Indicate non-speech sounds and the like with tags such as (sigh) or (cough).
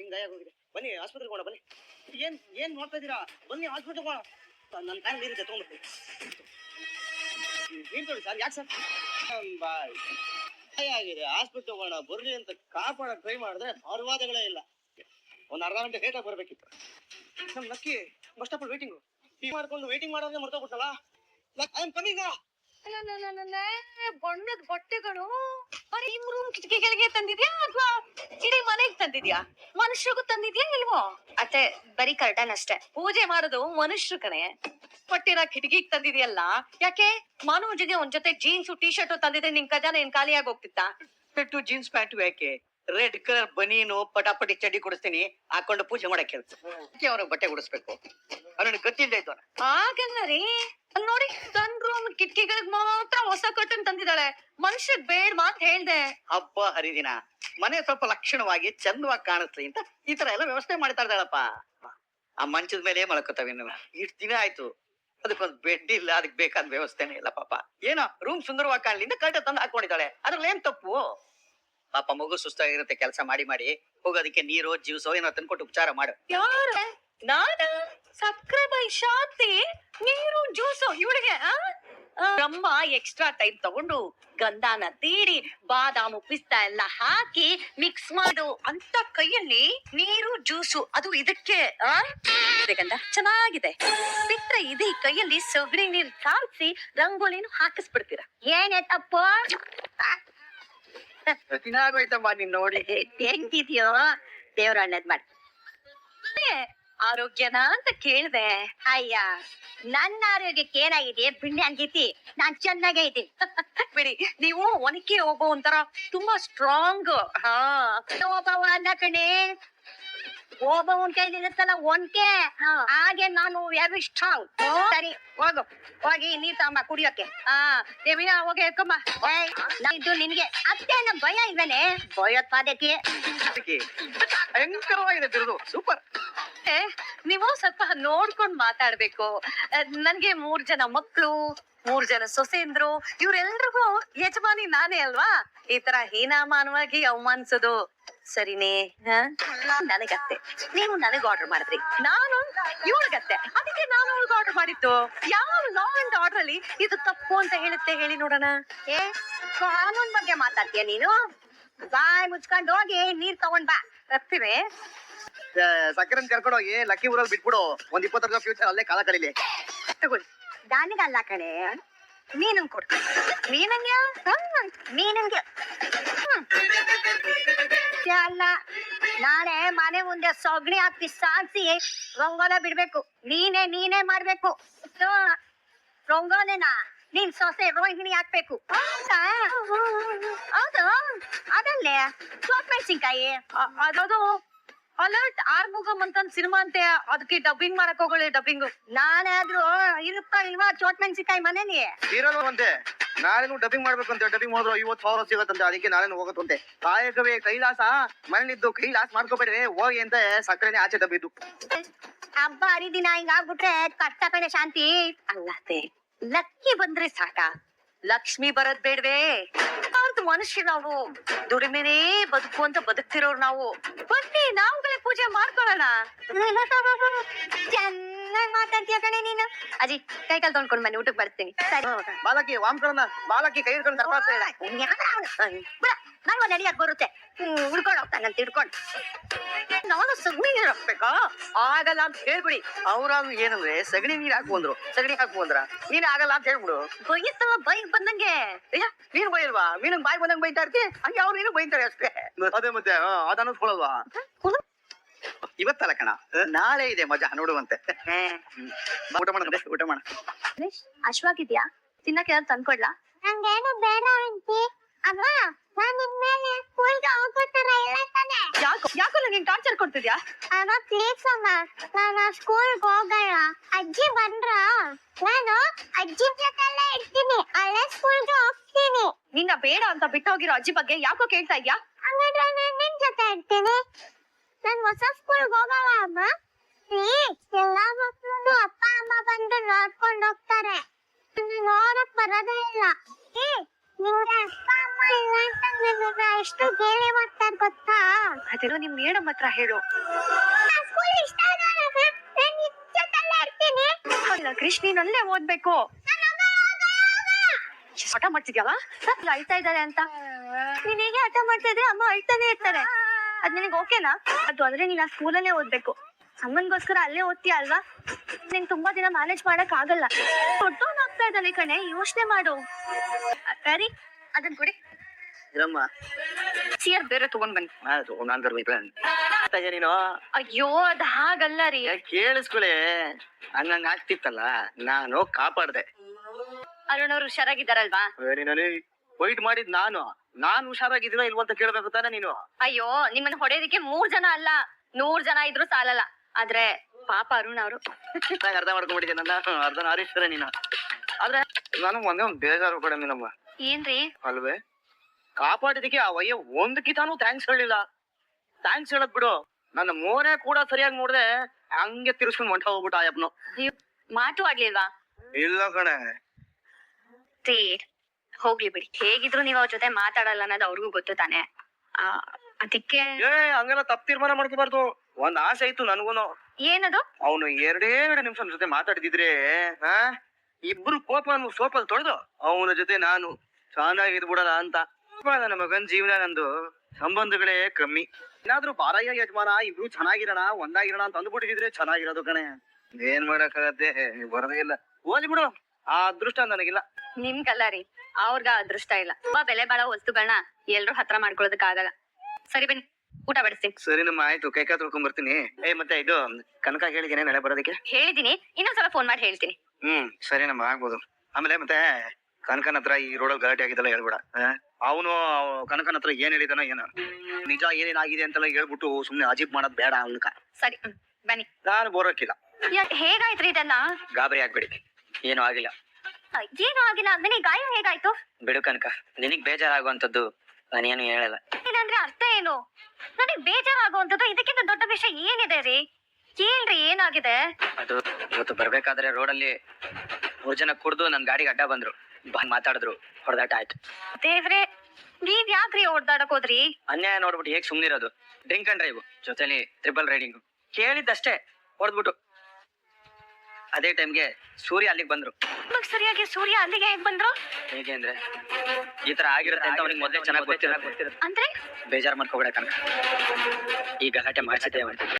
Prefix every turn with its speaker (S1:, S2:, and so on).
S1: ನಿಮ್ಗೆ ಗಾಯ ಆಗೋಗಿದೆ ಬನ್ನಿ, ಆಸ್ಪತ್ರೆಗೆ ಹೋಗೋಣ, ಬನ್ನಿ. ಏನ್ ಏನ್ ನೋಡ್ತಾ ಇದ್ದೀರಾ? ಬನ್ನಿ, ಆಸ್ಪತ್ರೆಗೆ ಹೋಗೋಣ. ನನ್ನ ಬ್ಯಾಗ್ ನೀರಿದೆ ತೊಗೊಂಡ್ಬಿಟ್ಟು ನೀರು ತೊಳಿ ಸರ್, ಯಾಕೆ ಸರ್? ಬಾಯ್. ಗಾಯ ಆಗಿದೆ ಆಸ್ಪತ್ರೆ ಹೋಗೋಣ, ಬರ್ಲಿ ಅಂತ ಕಾಪಾಡ ಟ್ರೈ ಮಾಡಿದ್ರೆ ಅರ್ವಾದಗಳೇ ಇಲ್ಲ. ಒಂದ್ ಅರ್ಧ ಗಂಟೆ ಲೇಟಾಗಿ ಬರ್ಬೇಕಿತ್ತು. ನಮ್ lucky bus stop waiting tea ಮಾಡ್ಕೊಂಡು ವೇಟಿಂಗ್ ಮಾಡೋದೇ ಮರ್ತೋಗ್ಬಿಟ್ಟಲ್ಲ ಐ
S2: ಬಣ್ಣದ ಬಟ್ಟೆಗಳು. ಬರೀ ರೂಮ್ ಕೆಳಗೆ ತಂದಿದ್ಯಾ ಅಥವಾ ಇಡೀ ಮನೆಗ್ ತಂದಿದ್ಯಾ? ಮನುಷ್ಯರಿಗೂ ತಂದಿದ್ಯಾ ಇಲ್ವೋ? ಅತ್ತೆ, ಬರೀ ಕರ್ಟನ್ ಅಷ್ಟೇ. ಪೂಜೆ ಮಾಡೋದು ಮನುಷ್ಯರು ಕಣೆ. ಪಟ್ಟಿನ ಕಿಟಕಿಗ್ ತಂದಿದ್ಯಲ್ಲ? ಯಾಕೆ? ಮನೋಜಿಗೆ ಒಂದ್ ಜೊತೆ ಜೀನ್ಸ್ ಟಿ ಶರ್ಟ್ ತಂದಿದ್ರೆ ನಿನ್ ಖಜಾನೆ ಏನ್ ಖಾಲಿಯಾಗಿ ಹೋಗ್ತಿತ್ತಾ?
S1: ಟು ಜೀನ್ಸ್ ಪ್ಯಾಂಟ್ ಯಾಕೆ? ರೆಡ್ ಕಲರ್ ಬನೀನು ಪಟಾಪಟಿ ಚಡ್ಡಿ ಕೊಡಿಸ್ತೀನಿ ಹಾಕೊಂಡು ಪೂಜೆ ಮಾಡಕ್ ಹೇಳ್ತೀನಿ ಅವ್ರಿಗೆ ಬಟ್ಟೆ ಕೊಡಿಸ್ಬೇಕು ಅವ್ರಿಗೆ ಗೊತ್ತಿಲ್ಲ
S2: ಹಾಗಲ್ಲ ರೀ ಅಲ್ಲ್ ನೋಡಿ ತನ್ ರೂಮ್ ಕಿಟಕಿಗಳಿಗೆ ಮಾತ್ರ ಹೊಸ ಕಟ್ಟನ್ ತಂದಿದ್ದಾಳೆ. ಮನುಷ್ಯಗ್ ಬೇಡ ಮಾತ್ ಹೇಳ್ದೆ.
S1: ಹಬ್ಬ ಹರಿದಿನ ಮನೆ ಸ್ವಲ್ಪ ಲಕ್ಷಣವಾಗಿ ಚಂದವಾಗಿ ಕಾಣಿಸ್ಲಿ ಅಂತ ಈ ತರ ಎಲ್ಲ ವ್ಯವಸ್ಥೆ ಮಾಡ್ತಾ ಇದ್ದಾಳಪ್ಪ. ಆ ಮಂಚದ ಮೇಲೆ ಮಲ್ಕೋತಾವೆ ಇನ್ನು. ಇಷ್ಟು ದಿನ ಆಯ್ತು. ಅದಕ್ಕೊಂದು ಬೆಡ್ ಇಲ್ಲ ಅದಕ್ಕೆ ಬೇಕಾದ ವ್ಯವಸ್ಥೆನೇ ಇಲ್ಲ ಪಾಪ. ಏನೋ ರೂಮ್ ಸುಂದರವಾಗಿ ಕಾಣಲಿ ಅಂತ ಕರೆಕ್ಟ್ ತಂದು ಹಾಕೊಂಡಿದ್ದಾಳೆ. ಅದ್ರಲ್ಲಿ ಏನ್ ತಪ್ಪು? ಪಾಪ ಮಗು ಸುಸ್ತಾಗಿರುತ್ತೆ ಕೆಲಸ ಮಾಡಿ ಮಾಡಿ. ಹೋಗೋದಕ್ಕೆ ನೀರು ಜ್ಯೂಸೋ ಏನೋ ತಂದ್ಕೊಟ್ಟು ಉಪಚಾರ ಮಾಡು.
S2: ಯಾರ? ನಾನ? ಸಕ್ಕರೆ ಬೈ ಶಾಂತಿ ನೀರು ಜ್ಯೂಸು ಇವಳಿಗೆ ಬ್ರಹ್ಮ ಎಕ್ಸ್ಟ್ರಾ ಟೈಮ್ ತಗೊಂಡು ಗಂಧಾನ ತೀರಿ ಬಾದಾಮು ಪಿಸ್ತಾ ಎಲ್ಲ ಹಾಕಿ ಮಿಕ್ಸ್ ಮಾಡು. ಅಂತ ಕೈಯಲ್ಲಿ ನೀರು ಜ್ಯೂಸು ಅದು ಇದಕ್ಕೆ ಆ? ಇದೆ ಗಂಧ. ಚೆನ್ನಾಗಿದೆ. ಬಿಟ್ರೆ ಇದೆ ಈ ಕೈಯಲ್ಲಿ ಸೊಗಡಿ ನೀರು ಕಾಯಿಸಿ ರಂಗೋಲಿನೂ ಹಾಕಿಸ್ಬಿಡ್ತೀರಾ? ಏನೇ ತಪ್ಪು?
S1: ದಿನ ಆಗೋಯ್ತಮ್ಮ ನೀನ್ ನೋಡಿ.
S2: ಹೆಂಗಿದ್ಯೋ ದೇವ್ರ ಒಳ್ಳೇದ್ ಮಾಡಿ ಆರೋಗ್ಯನ ಅಂತ ಕೇಳ್ದೆ. ಅಯ್ಯ. ನನ್ನ ಆರೋಗ್ಯಕ್ಕೆ ಏನಾಗಿದೆ? ಬಿಣ್ಣೆ ಹಂಗೈತಿ. ನಾನ್ ಚೆನ್ನಾಗೇ ಇದ್ದೀನಿ. (laughs) ಬಿಡಿ ನೀವು ಒನಕೆ ಹೋಗೋ ಒಂಥರ ತುಂಬಾ ಸ್ಟ್ರಾಂಗ್ ಹಾ. ಒಬ್ಬವ ಅನ್ನ ಕಣೆ. ಒಬ್ಬವನ್ ಕೈಲಿ ಇರುತ್ತಲ್ಲ ಒನ್ಕೆ ಹಾಗೆ ನಾನು ವೆರಿ ಸ್ಟ್ರಾಂಗ್ ಸರಿ ಹೋಗು. ಹೋಗಿ ನೀರ್ ತಮ್ಮ ಕುಡಿಯೋಕೆ. ಹಾ. ದೇವಿನ ಹೋಗಿ ಎತ್ಕೊಂಬ ಇದು ನಿನ್ಗೆ. ಅತ್ತೆ ಅನ್ನೋ ಭಯ ಇದ್ದಾನೆ ಭಯೋತ್ಪಾದಕ್ಕೆ
S1: ಭಯಂಕರವಾಗಿದೆ ತಿರುದು ಸೂಪರ್.
S2: ಏ, ನೀವು ಸ್ವಲ್ಪ ನೋಡ್ಕೊಂಡ್ ಮಾತಾಡ್ಬೇಕು. ನನ್ಗೆ ಮೂರ್ ಜನ ಮಕ್ಕಳು ಮೂರ್ ಜನ ಸೊಸೆಂದ್ರು ಇವ್ರೆಲ್ರಿಗೂ ಯಜಮಾನಿ ನಾನೇ ಅಲ್ವಾ? ಈ ತರ ಹೀನಾಮಾನವಾಗಿ ಅವಮಾನಿಸೋದು. ಸರಿನೇ? ಹ? ನನಗತ್ತೆ. ನೀವು ನನಗೆ ಆರ್ಡರ್ ಮಾಡಿದ್ರಿ. ನಾನು? ಇವಳಗತ್ತೆ. ಅದಕ್ಕೆ ನಾನು ಅವಳಿಗೆ ಆರ್ಡರ್ ಮಾಡಿತ್ತು ಯಾವ ಲಾ ಅಂಡ್ ಆರ್ಡರ್ ಅಲ್ಲಿ ಇದು ತಪ್ಪು ಅಂತ ಹೇಳುತ್ತೆ ಹೇಳಿ ನೋಡೋಣ. ಏ ಕಾನೂನ್ ಬಗ್ಗೆ ಮಾತಾಡ್ತೀಯ ನೀನು? ಬಾಯ್ ಮುಚ್ಕೊಂಡು ಹೋಗಿ ನೀರ್ ತಗೊಂಡ್ ಬಾ. ತಪ್ಪಿವೆ
S1: ಸಕ್ಕರೆ ಕರ್ಕೊಂಡು ಹೋಗಿ ಲಕ್ಕಿ ಊರಲ್ಲಿ ಬಿಟ್ಬಿಡು. ಒಂದ್ ಇಪ್ಪತ್ತು ವರ್ಷ ಫ್ಯೂಚರ್ ಅಲ್ಲೇ ಕಾಲ ಕಲೀಲಿ
S2: ತಗೊಳ್ಳಿ. ದಾನಿಗಲ್ಲ ಕಣೆ. ನೀನಂಗ್ ಕೊಡ್ತೀನಿ ನೀನಂಗೆ ನೀನಂಗೆ ಅಲ್ಲ. ನಾಳೆ ಮನೆ ಮುಂದೆ ಸೊಗಣಿ ಹಾಕಿ ಸಾರಿಸಿ ರಂಗೋಲ ಬಿಡ್ಬೇಕು. ನೀನೇ ನೀನೇ ಮಾಡ್ಬೇಕು. ರಂಗೋಲೆನ ನೀನ್ ಸೊಸೆ ರೋಹಿಣಿ ಹಾಕ್ಬೇಕು? ಹೌದು? ಅದಲ್ಲೇ? ಸೋಪ್ ಮೆಣಸಿನ್ಕಾಯಿ ಅದದು ಅಲರ್ಟ್ ಆರ್ಮುಗಮ್ ಅಂತ ಸಿನಿಮಾ ಅಂತೆ. ಅದಕ್ಕೆ ಡಬ್ಬಿಂಗ್ ಮಾಡಕ್ ಹೋಗೋಳೆ ಡಬ್ಬಿಂಗ್ ನಾನಾದ್ರೂ ಇರುತ್ತಾ ಇಲ್ವಾ ಚೋಟ್ ಮೆಣಸಿಕಾಯಿ ಮನೇಲಿ?
S1: ಇರೋದು ಅಂತೆ. ನಾಳೆನು ಡಬ್ಬಿಂಗ್ ಮಾಡ್ಬೇಕು ಅಂತ. ಡಬ್ಬಿಂಗ್ ಮಾಡಿದ್ರು ಐವತ್ತು ಸಾವಿರ ಸಿಗತ್ತಂತೆ. ಅದಕ್ಕೆ ನಾಳೆನು ಹೋಗತ್ತಂತೆ. ಕಾಯಕವೇ ಕೈಲಾಸ. ಮನೇಲಿದ್ದು ಕೈಲಾಸ ಮಾಡ್ಕೋಬೇಡ್ರಿ. ಹೋಗಿ ಅಂತ ಸಕ್ಕರೆನೆ ಆಚೆ ಡಬ್ಬಿದ್ದು
S2: ಹಬ್ಬ ಹರಿದಿನ ಹಿಂಗಾಗ್ಬಿಟ್ರೆ ಕಷ್ಟ ಕಡೆ ಶಾಂತಿ. ಅಲ್ಲತೆ ಲಕ್ಕಿ ಬಂದ್ರೆ ಸಾಕ. ಲಕ್ಷ್ಮಿ ಬರದ್ ಬೇಡ್ವೇ. ಅರ್ಧ ಮನುಷ್ಯ ನಾವು ದುಡಿಮೆನೇ ಬದುಕು ಅಂತ ಬದುಕ್ತಿರೋರು ನಾವು. ಬನ್ನಿ ನಾವುಗಳೇ ಪೂಜೆ ಮಾಡ್ಕೊಳ್ಳೋಣ. ಚೆನ್ನಾಗ್ ಮಾತಾಡ್ತೀಯ ಕಣೆ ನೀನು. ಅಜ್ಜಿ ಕೈ ಕಾಲ್ ತೊಳ್ಕೊಂಡ್ ಬನ್ನಿ ಊಟಕ್ಕೆ ಬರ್ತೀನಿ. ಸರಿ.
S1: ಬಾಲಕಿ ವಾಮ್ಕರನ್ನ ಬಾಲಕಿ ಕೈ ಹಿಡ್ಕೊಂಡು
S2: ನಂಗೆ ನಡಿಯಕ್ ಬರುತ್ತೆ. ಹುಡ್ಕೊಂಡು ಹೋಗ್ತಾನಂತ ಹಿಡ್ಕೊಂಡು. ನಾನು ಸಗಣಿ ನೀರ್ ಹಾಕ್ಬೇಕಾ? ಆಗಲ್ಲ ಅಂತ ಹೇಳ್ಬಿಡಿ.
S1: ಅವ್ರು ಏನಂದ್ರೆ ಸಗಣಿ ನೀರ್ ಹಾಕು ಅಂದ್ರು. ಸಗಣಿ ಹಾಕು ಅಂದ್ರ ನೀನ್ ಆಗಲ್ಲ ಅಂತ ಹೇಳ್ಬಿಡು.
S2: ಬೈಯತ್ತವ ಬೈಕ್ ಬಂದಂಗೆ.
S1: ಅಯ್ಯ ನೀನ್ ಬೈಲ್ವಾ ನೀನ್ ಬಾಯ್ ಬಂದಂಗ್ ಬೈತಾ ಇರ್ತಿ? ಹಂಗೆ ಅವ್ರು ನೀನು ಬೈತಾರೆ ಅಷ್ಟೇ. ಅದೇ ಮತ್ತೆ ಅದ ಅನ್ನಿಸ್ಕೊಳ್ಳಲ್ವಾ ಇವತ್ತಲ್ಲ ಕಣ ನಾಳೆ ಇದೆ ಮಜಾ ನೋಡುವಂತೆ. ಊಟ ಮಾಡ ಊಟ ಮಾಡ.
S2: ಅಶ್ವಾಗಿದ್ಯಾ ತಿನ್ನಕ್ಕೆ ಏನಾದ್ರು ತಂದ್ಕೊಡ್ಲಾ?
S3: ನಂಗೇನು ಬೇಡ ಆಂಟಿ.
S2: ಯಾಕೋ ಯಾಕೋ ನಂಗೆ ಟಾರ್ಚರ್ ಕೊಡ್ತಿದ್ಯಾ?
S3: ಅಮ್ಮ ಪ್ಲೀಸ್ ಅಮ್ಮ ನಾನು ಸ್ಕೂಲ್ಗೆ ಹೋಗಲ್ಲ. ಅಜ್ಜಿ ಬಂದ್ರ. ನಾನು ಅಜ್ಜಿ ಜೊತೆಲ್ಲೇ ಇರ್ತೀನಿ. ಅಲ್ಲೇ ಸ್ಕೂಲ್ಗೆ ಹೋಗ್ತೀನಿ.
S2: ನಿನ್ನ ಬೇಡ ಅಂತ ಬಿಟ್ಟೋಗಿರೋ ಅಜ್ಜಿ ಬಗ್ಗೆ ಯಾಕೋ ಕೇಳ್ತಾ ಇದ್ಯಾ?
S3: ಹಂಗಾದ್ರೆ ನಾನು ನಿನ್ ಜೊತೆ ಇರ್ತೀನಿ. ನಾನು ಹೊಸ ಸ್ಕೂಲ್ಗೆ ಹೋಗಲ್ಲ ಅಮ್ಮ. ಪ್ಲೀಸ್ ಎಲ್ಲ ಮಕ್ಕಳು ಅಪ್ಪ ಅಮ್ಮ ಬಂದು ನೋಡ್ಕೊಂಡು ಹೋಗ್ತಾರೆ. ಎಷ್ಟು ಗೇಲಿ ಮಾಡ್ತಾರೆ ಗೊತ್ತಾ?
S4: ಅದೇನೋ ನಿಮ್ ಮೇಡಮ್ ಹತ್ರ ಹೇಳು. ಅಲ್ಲ ಕೃಷ್ಣ ನೀನ್ ಅಲ್ಲೇ ಓದ್ಬೇಕು. ಹಠ ಮಾಡ್ತಿದ್ಯಲ್ಲ? ಅಳ್ತಾ ಇದ್ದಾರೆ ಅಂತ. ನೀನ್ ಹೇಗೆ ಹಠ ಮಾಡ್ತಾ ಇದ್ರೆ ಅಮ್ಮ ಅಳ್ತಾನೆ ಇರ್ತಾರೆ. ಅದ್ ನಿನಗೆ ಓಕೆನಾ? ಅದು ಅಂದ್ರೆ ನೀನ್ ಆ ಸ್ಕೂಲಲ್ಲೇ ಓದ್ಬೇಕು. ಅಮ್ಮನ್ಗೋಸ್ಕರ ಅಲ್ಲೇ ಓದ್ತೀಯ ಅಲ್ವಾ? ನಿನ್ ತುಂಬಾ ದಿನ ಮ್ಯಾನೇಜ್ ಮಾಡಕ್ ಆಗಲ್ಲ. ದೊಡ್ಡವನ್ ಆಗ್ತಾ ಇದ್ದಾನೆ ಕಣೆ ಯೋಚನೆ ಮಾಡು. ಸರಿ. ಅದನ್ ಕೊಡಿ.
S1: ಇರಮ್ಮ
S4: ಚೇರ್ ಬೇರೆ ತಗೊಂಡ್ ಬನ್ನಿ.
S1: ಆ ನಾನ್ ಅಂತ ನೀನು?
S4: ಅಯ್ಯೋ ಅದ್ ಹಾಗಲ್ಲ ರೀ.
S1: ಕೇಳಿಸ್ಕೊಳೆ. ಹಂಗಂಗ ಆಗ್ತಿತ್ತಲ್ಲ ನಾನು ಕಾಪಾಡ್ದೆ.
S4: ಅರುಣ್ ಅವ್ರು ಹುಷಾರಾಗಿದ್ದಾರಲ್ವಾ?
S1: ನೀನಲ್ಲಿ ವೈಟ್ ಮಾಡಿದ್ ನಾನು. ನಾನ್ ಹುಷಾರಾಗಿದ್ದೀನೋ ಇಲ್ವಂತ ಅಂತ ಕೇಳ್ಬೇಕು ತಾನೆ ನೀನು.
S4: ಅಯ್ಯೋ ನಿಮ್ಮನ್ನ ಹೊಡೆಯೋದಕ್ಕೆ ಮೂರ್ ಜನ ಅಲ್ಲ. ನೂರ್ ಜನ ಇದ್ರು ಸಾಲಲ್ಲ. ಆದ್ರೆ ಪಾಪ ಅರುಣ್ ಅವರು.
S1: ಅರ್ಧ ಅರ್ಥ ಮಾಡ್ಕೊಂಡ್ಬಿಟ್ಟಿದ್ದೆ ನನ್ನ? ಅರ್ಧ ಆರಿಸ್ತಾರೆ ನೀನು. ಆದ್ರೆ ನಾನು ಒಂದೇ ಒಂದ್ ಬೇಜಾರು ಕಡೆ ನಮ್ಮ
S4: ಏನ್ರಿ?
S1: ಅಲ್ವೇ? ಕಾಪಾಡಿದಕ್ಕೆ ಆ ವಯ್ಯ ಒಂದಕ್ಕಿತಾನು ಥ್ಯಾಂಕ್ಸ್ ಹೇಳಿಲ್ಲ ಥ್ಯಾಂಕ್ಸ್ ಹೇಳದ್ ಬಿಡು. ನನ್ನ ಮೋರೆ ಕೂಡ ಸರಿಯಾಗಿ ನೋಡ್ದೆ ಹಂಗೆ ತಿರ್ಸ್ಕೊಂಡ್ ಹೊಂಟ ಹೋಗ್ಬಿಟ್ಟ ಆಯಪ್ಪನು
S4: ಅಯ್ಯೋ, ಮಾತು ಆಡ್ಲಿಲ್ವಾ
S1: ಇಲ್ಲ ಕಣೆ.
S4: ಹೋಗ್ಲಿ ಬಿಡಿ. ಹೇಗಿದ್ರು ನೀವ್ ಅವ್ರ ಜೊತೆ ಮಾತಾಡಲ್ಲ ಅನ್ನೋದು ಅವ್ರಿಗೂ ಗೊತ್ತು ತಾನೆ. ಆ, ಅದಕ್ಕೆ
S1: ಏ ಹಂಗೆಲ್ಲ ತಪ್ಪು ತೀರ್ಮಾನ ಮಾಡ್ಕೋಬಾರ್ದು. ಒಂದ್ ಆಸೆ ಇತ್ತು ನನ್ಗೂನು.
S4: ಏನದು?
S1: ಅವನು ಎರಡೇ ಎರಡು ನಿಮಿಷ ಜೊತೆ ಮಾತಾಡಿದಿದ್ರೆ ಹಾ ಇಬ್ರು ಕೋಪ ಸೋಪಲ್ ತೊಳೆದು ಅವನ ಜೊತೆ ನಾನು ಚೆನ್ನಾಗಿದ್ಬಿಡಲ್ಲ ಅಂತ. ನನ್ನ ಮಗನ್ ಜೀವನ ನಂದು ಸಂಬಂಧಗಳೇ ಕಮ್ಮಿ. ಏನಾದ್ರೂ ಬಾರಯ್ಯ ಯಜಮಾನ ಇಬ್ರು ಚೆನ್ನಾಗಿರೋಣ ಒಂದಾಗಿರೋಣ ಅಂತ ಅಂದ್ಬಿಟ್ಟಿದ್ರೆ ಚೆನ್ನಾಗಿರೋದು ಕಣೆ. ಏನ್ ಮಾಡಕ್ಕಾಗತ್ತೆ? ಬರೋದೇ ಇಲ್ಲ. ಓದಿ ಬಿಡು. ಆ ಅದೃಷ್ಟ ನನಗಿಲ್ಲ.
S4: ನಿಮ್ ಕಲ್ಲಾರಿ ಅವ್ರಗ ಅದೃಷ್ಟ ಇಲ್ಲ. ತುಂಬಾ ಬೆಲೆ ಬಾಳೋ ವಸ್ತುಗಳನ್ನ ಎಲ್ರು ಹತ್ರ ಮಾಡ್ಕೊಳ್ಳೋದಕ್ ಆಗಲ್ಲ. ಸರಿ ಬನ್ನಿ ಊಟ ಬಡಿಸಿ
S1: ಸರಿ ನಮ್ಮ ಆಯ್ತು ಕೈ ಕೈ ತೊಳ್ಕೊಂಡ್ ಬರ್ತೀನಿ. ಏ ಮತ್ತೆ ಇದು ಕನಕ ಹೇಳಿದೀನಿ ನಾಳೆ ಬರೋದಕ್ಕೆ?
S4: ಹೇಳಿದೀನಿ ಇನ್ನೊಂದ್ಸಲ ಫೋನ್ ಮಾಡಿ ಹೇಳ್ತೀನಿ.
S1: ಹ್ಮ್ ಸರಿ ನಮ್ಮ ಆಗ್ಬೋದು. ಆಮೇಲೆ ಮತ್ತೆ ಕನಕನ ಹತ್ರ ಈ ರೋಡಲ್ಲಿ ಗಲಾಟೆ ಆಗಿದ್ದಲ್ಲ ಹೇಳ್ಬೇಡ ಅವನು ಕನಕನ ಹತ್ರ ಏನ್ ಹೇಳಿದಾನ ಏನೋ. ನಿಜ ಏನೇನಾಗಿದೆ ಅಂತೆಲ್ಲ ಹೇಳ್ಬಿಟ್ಟು ಸುಮ್ನೆ ಅಜೀಬ್ ಮಾಡೋದ್ ಬೇಡ ಅವನಕ.
S4: ಸರಿ ಹ್ಮ್, ಬನ್ನಿ.
S1: ನಾನು ಬೋರಕ್ಕಿಲ್ಲ
S4: ಯಾಕ್ ಹೇಗಾಯ್ತ್ರಿ ಇದೆಲ್ಲ?
S1: ಗಾಬರಿ ಆಗ್ಬೇಡಿ. ಏನೂ ಆಗಿಲ್ಲ.
S4: ಏನು ಆಗಿಲ್ಲ? ಅಂದ್ಮೇಲೆ ಈ ಗಾಯ ಹೇಗಾಯ್ತು?
S1: ಬಿಡು ಕನಕ ನಿನಗ್ ಬೇಜಾರಾಗುವಂತದ್ದು ನಾನೇನು ಹೇಳಲ್ಲ.
S4: ಏನಂದ್ರೆ ಅರ್ಥ ಏನು? ನನಗ್ ಬೇಜಾರಾಗುವಂತದ್ದು ಇದಕ್ಕಿಂತ ದೊಡ್ಡ ವಿಷಯ ಏನಿದೆ ರೀ? ಕೇಳ್ರಿ ಏನಾಗಿದೆ?
S1: ಅದು ಇವತ್ತು ಬರ್ಬೇಕಾದ್ರೆ ರೋಡಲ್ಲಿ ಮೂರ್ ಜನ ಕುಡ್ದು ನನ್ ಗಾಡಿಗೆ ಅಡ್ಡ ಬಂದ್ರು. ಬಂದ್ ಮಾತಾಡಿದ್ರು. ಹೊಡೆದಾಟ ಆಯ್ತು.
S4: ದೇವ್ರೆ ನೀವ್ ಯಾಕ್ರಿ ಹೊಡ್ದಾಡಕ್ ಹೋದ್ರಿ?
S1: ಅನ್ಯಾಯ ನೋಡ್ಬಿಟ್ಟು ಹೇಗ್ ಸುಮ್ನಿರೋದು? ಡ್ರಿಂಕ್ ಅಂಡ್ ಡ್ರೈವ್ ಜೊತೆಲಿ ಟ್ರಿಪಲ್ ರೈಡಿಂಗ್ ಕೇಳಿದ್ದಷ್ಟೇ ಹೊಡೆದ್ಬಿಟ್ಟು ಅದೇ ಟೈಮ್ಗೆ ಸೂರ್ಯ ಅಲ್ಲಿಗೆ ಬಂದ್ರು.
S4: ಸರಿಯಾಗಿ ಸೂರ್ಯ ಅಲ್ಲಿಗೆ ಹೇಗ್ ಬಂದ್ರು?
S1: ಹೇಗೆ ಅಂದ್ರೆ ಈ ತರ ಆಗಿರುತ್ತೆ ಅಂತ ಅವ್ನಿಗೆ ಮೊದಲೇ ಚೆನ್ನಾಗಿ ಗೊತ್ತಿರ
S4: ಅಂದ್ರೆ?
S1: ಬೇಜಾರ್ ಮಾಡ್ಕೋಬೇಡ ಕನಕ ಈ ಗಲಾಟೆ ಮಾಡ್ಸಿದ್ದೆ ಅವನು.